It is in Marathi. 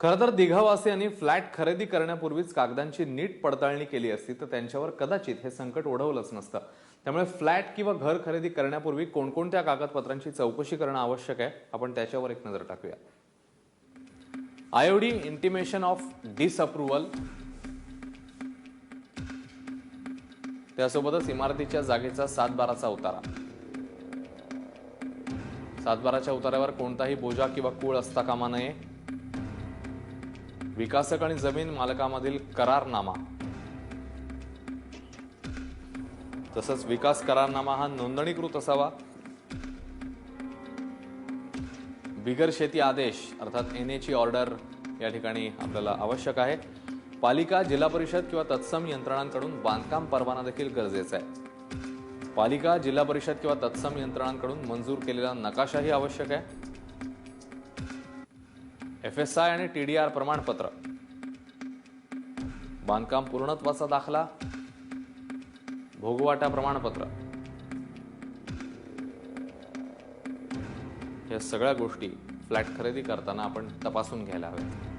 खरं तर दिघावासियांनी फ्लॅट खरेदी करण्यापूर्वीच कागदांची नीट पडताळणी केली असती तर त्यांच्यावर कदाचित हे संकट ओढवलंच नसतं. त्यामुळे फ्लॅट किंवा घर खरेदी करण्यापूर्वी कोणकोणत्या कागदपत्रांची चौकशी करणं आवश्यक आहे आपण त्याच्यावर एक नजर टाकूया. आयओडी इंटिमेशन ऑफ डिसअप्रुव्हल त्यासोबतच इमारतीच्या जागेचा सातबाराचा उतारा. सातबाराच्या उतार्यावर कोणताही बोजा किंवा कूळ असता कामा नये. विकासक आणि जमीन मालकामधील करारनामा. तसंच विकास करारनामा हा नोंदणीकृत असावा. बिगर शेती आदेश अर्थात एन एची ऑर्डर या ठिकाणी आपल्याला आवश्यक आहे. पालिका जिल्हा परिषद किंवा तत्सम यंत्रणांकडून बांधकाम परवाना देखील गरजेचा आहे. पालिका जिल्हा परिषद किंवा तत्सम यंत्रणांकडून मंजूर केलेला नकाशाही आवश्यक आहे. एफ एस आय आणि टी डी आर प्रमाणपत्र. बांधकाम पूर्णत्वाचा दाखला. भोगवाटा प्रमाणपत्र. या सगळ्या गोष्टी फ्लॅट खरेदी करताना आपण तपासून घ्यायला हव्यात.